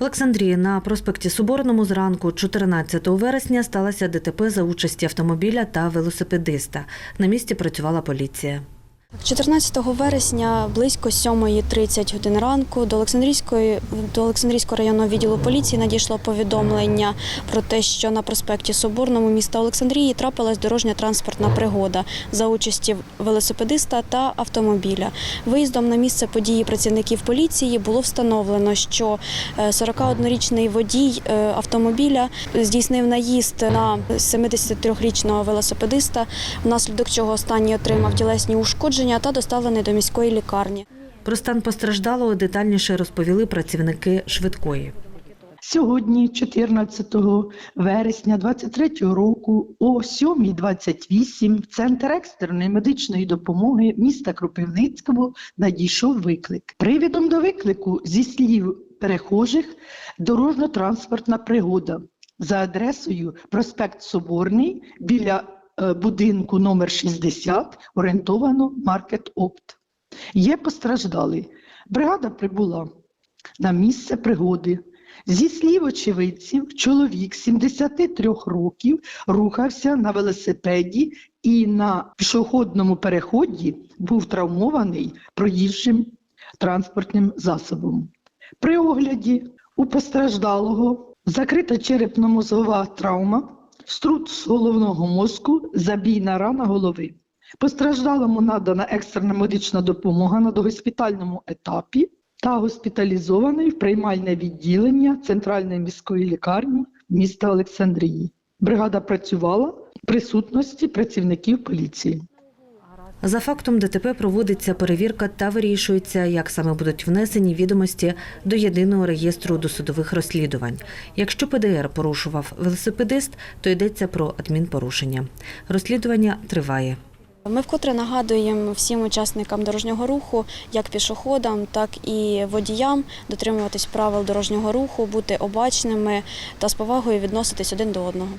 Олександрії на проспекті Соборному зранку 14 вересня сталося ДТП за участі автомобіля та велосипедиста. На місці працювала поліція. 14 вересня близько 7.30 годин ранку до Олександрійської до Олександрійського районного відділу поліції надійшло повідомлення про те, що на проспекті Соборному міста Олександрії трапилась дорожня транспортна пригода за участі велосипедиста та автомобіля. Виїздом на місце події працівників поліції було встановлено, що е, 41-річний водій е, автомобіля здійснив наїзд на 73-річного велосипедиста, внаслідок чого останній отримав тілесні ушкодження та доставлений до міської лікарні. Про стан постраждалого детальніше розповіли працівники швидкої. Сьогодні, 14 вересня 23 року, о 7.28 в Центр екстреної медичної допомоги міста Кропивницького надійшов виклик. Привідом до виклику, зі слів перехожих, дорожньо-транспортна пригода за адресою проспект Соборний біля будинку номер 60 орієнтовано Маркет Опт. Є постраждалі. Бригада прибула на місце пригоди. Зі слів очевидців, чоловік 73 років рухався на велосипеді і на пішохідному переході був травмований проїжджим транспортним засобом. При огляді у постраждалого закрита черепно-мозгова травма, струс головного мозку, забійна рана голови. Постраждалому надана екстрена медична допомога на догоспітальному етапі та госпіталізований в приймальне відділення Центральної міської лікарні міста Олександрії. Бригада працювала в присутності працівників поліції. За фактом ДТП проводиться перевірка та вирішується, як саме будуть внесені відомості до єдиного реєстру досудових розслідувань. Якщо ПДР порушував велосипедист, то йдеться про адмінпорушення. Розслідування триває. Ми вкотре нагадуємо всім учасникам дорожнього руху, як пішоходам, так і водіям, дотримуватись правил дорожнього руху, бути обачними та з повагою відноситись один до одного.